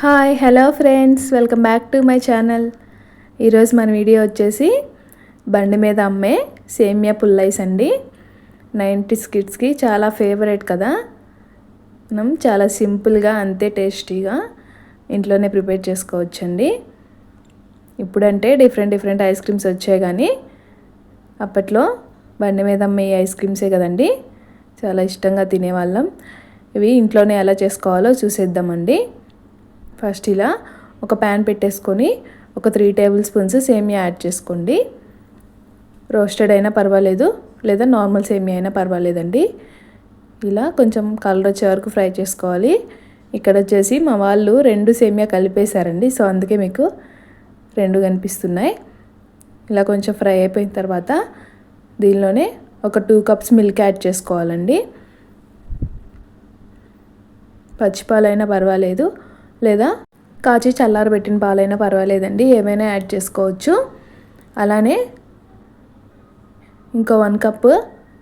Hi hello friends welcome back to my channel ఈరోజు మన video వచ్చేసి బండి మీద అమ్మే సేమియా పుల్లైస్ అండి. నైంటీస్ కిడ్స్కి చాలా ఫేవరెట్ కదా. మనం చాలా సింపుల్గా అంతే టేస్టీగా ఇంట్లోనే ప్రిపేర్ చేసుకోవచ్చండి. ఇప్పుడంటే డిఫరెంట్ డిఫరెంట్ ఐస్ క్రీమ్స్ వచ్చాయి కానీ అప్పట్లో బండి మీద అమ్మే ఐస్ క్రీమ్సే కదండి. చాలా ఇష్టంగా తినేవాళ్ళం. ఇవి ఇంట్లోనే ఎలా చేసుకోవాలో చూసేద్దామండి. ఫస్ట్ ఇలా ఒక ప్యాన్ పెట్టేసుకొని ఒక త్రీ టేబుల్ స్పూన్స్ సేమియా యాడ్ చేసుకోండి. రోస్టెడ్ అయినా పర్వాలేదు లేదా నార్మల్ సేమియా అయినా పర్వాలేదండి. ఇలా కొంచెం కలర్ వచ్చే వరకు ఫ్రై చేసుకోవాలి. ఇక్కడ వచ్చేసి మా వాళ్ళు రెండు సేమియా కలిపేశారండి సో అందుకే మీకు రెండు కనిపిస్తున్నాయి. ఇలా కొంచెం ఫ్రై అయిపోయిన తర్వాత దీనిలోనే ఒక టూ కప్స్ మిల్క్ యాడ్ చేసుకోవాలండి. పచ్చిపాలైనా పర్వాలేదు లేదా కాచి చల్లారబెట్టిన పాలైనా పర్వాలేదండి ఏమైనా యాడ్ చేసుకోవచ్చు. అలానే ఇంకో వన్ కప్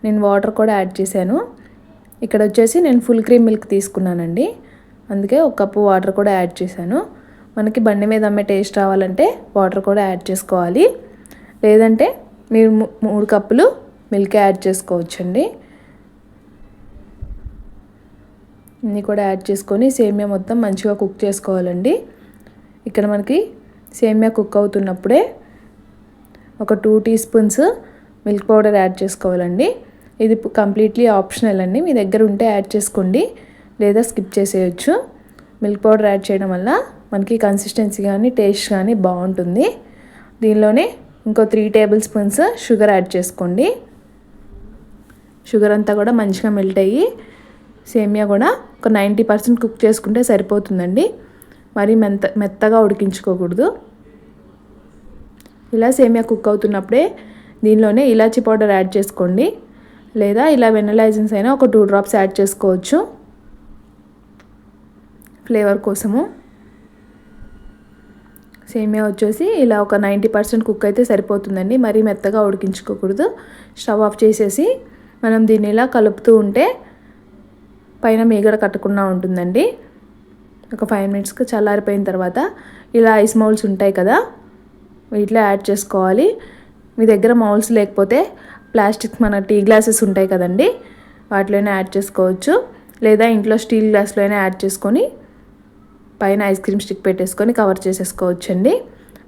నేను వాటర్ కూడా యాడ్ చేశాను. ఇక్కడ వచ్చేసి నేను ఫుల్ క్రీమ్ మిల్క్ తీసుకున్నానండి. అందుకే ఒక కప్పు వాటర్ కూడా యాడ్ చేశాను. మనకి బండి మీద అమ్మే టేస్ట్ రావాలంటే వాటర్ కూడా యాడ్ చేసుకోవాలి. లేదంటే మీరు మూడు కప్పులు మిల్క్ యాడ్ చేసుకోవచ్చండి. ఇన్ని కూడా యాడ్ చేసుకొని సేమియా మొత్తం మంచిగా కుక్ చేసుకోవాలండి. ఇక్కడ మనకి సేమియా కుక్ అవుతున్నప్పుడే ఒక two teaspoons milk powder add చేసుకోవాలండి. ఇది కంప్లీట్లీ ఆప్షనల్ అండి. మీ దగ్గర ఉంటే యాడ్ చేసుకోండి లేదా స్కిప్ చేసేయచ్చు. మిల్క్ పౌడర్ యాడ్ చేయడం వల్ల మనకి కన్సిస్టెన్సీ కానీ టేస్ట్ కానీ బాగుంటుంది. దీనిలోనే ఇంకో three tablespoons sugar add చేసుకోండి. షుగర్ అంతా కూడా మంచిగా మెల్ట్ అయ్యి సేమియా కూడా ఒక నైంటీ పర్సెంట్ కుక్ చేసుకుంటే సరిపోతుందండి. మరీ మెత్త మెత్తగా ఉడికించుకోకూడదు. ఇలా సేమియా కుక్ అవుతున్నప్పుడే దీనిలోనే ఇలాచీ పౌడర్ యాడ్ చేసుకోండి. లేదా ఇలా వెనలైజెన్స్ అయినా ఒక టూ డ్రాప్స్ యాడ్ చేసుకోవచ్చు. ఫ్లేవర్ కోసము. సేమియా వచ్చేసి ఇలా ఒక నైంటీ పర్సెంట్ కుక్ అయితే సరిపోతుందండి. మరీ మెత్తగా ఉడికించుకోకూడదు. స్టవ్ ఆఫ్ చేసేసి మనం దీన్ని ఇలా కలుపుతూ ఉంటే పైన మీగడ కట్టకుండా ఉంటుందండి. ఒక ఫైవ్ మినిట్స్కి చల్లారిపోయిన తర్వాత ఇలా ఐస్ మౌల్స్ ఉంటాయి కదా వీటిలో యాడ్ చేసుకోవాలి. మీ దగ్గర మౌల్స్ లేకపోతే ప్లాస్టిక్ మన టీ గ్లాసెస్ ఉంటాయి కదండి వాటిలోనే యాడ్ చేసుకోవచ్చు. లేదా ఇంట్లో స్టీల్ గ్లాస్లో అయినా యాడ్ చేసుకొని పైన ఐస్ క్రీమ్ స్టిక్ పెట్టేసుకొని కవర్ చేసేసుకోవచ్చండి.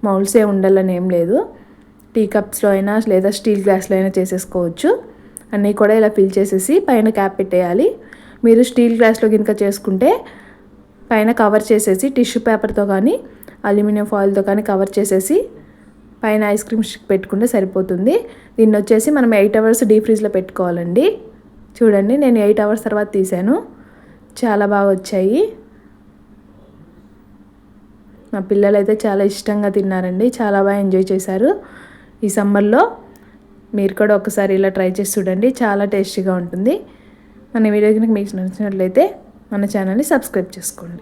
మౌల్స్ ఏ ఉండాలని ఏం లేదు. టీ కప్స్లో అయినా లేదా స్టీల్ గ్లాస్లో అయినా చేసేసుకోవచ్చు. అన్నీ కూడా ఇలా ఫిల్ చేసేసి పైన క్యాప్ పెట్టేయాలి. మీరు స్టీల్ గ్లాస్లో కనుక చేసుకుంటే పైన కవర్ చేసేసి టిష్యూ పేపర్తో కానీ అల్యూమినియం ఫాయిల్తో కానీ కవర్ చేసేసి పైన ఐస్ క్రీమ్ స్టిక్ పెట్టుకుంటే సరిపోతుంది. దీన్ని వచ్చేసి మనం ఎయిట్ అవర్స్ డీప్ ఫ్రీజ్లో పెట్టుకోవాలండి. చూడండి నేను ఎయిట్ అవర్స్ తర్వాత తీసాను. చాలా బాగా వచ్చాయి. మా పిల్లలు అయితే చాలా ఇష్టంగా తిన్నారండి. చాలా బాగా ఎంజాయ్ చేశారు. ఈ సమ్మర్లో మీరు కూడా ఒకసారి ఇలా ట్రై చేసి చూడండి. చాలా టేస్టీగా ఉంటుంది. మన వీడియో కనుక మీకు నచ్చినట్లయితే మన ఛానల్ని సబ్స్క్రైబ్ చేసుకోండి.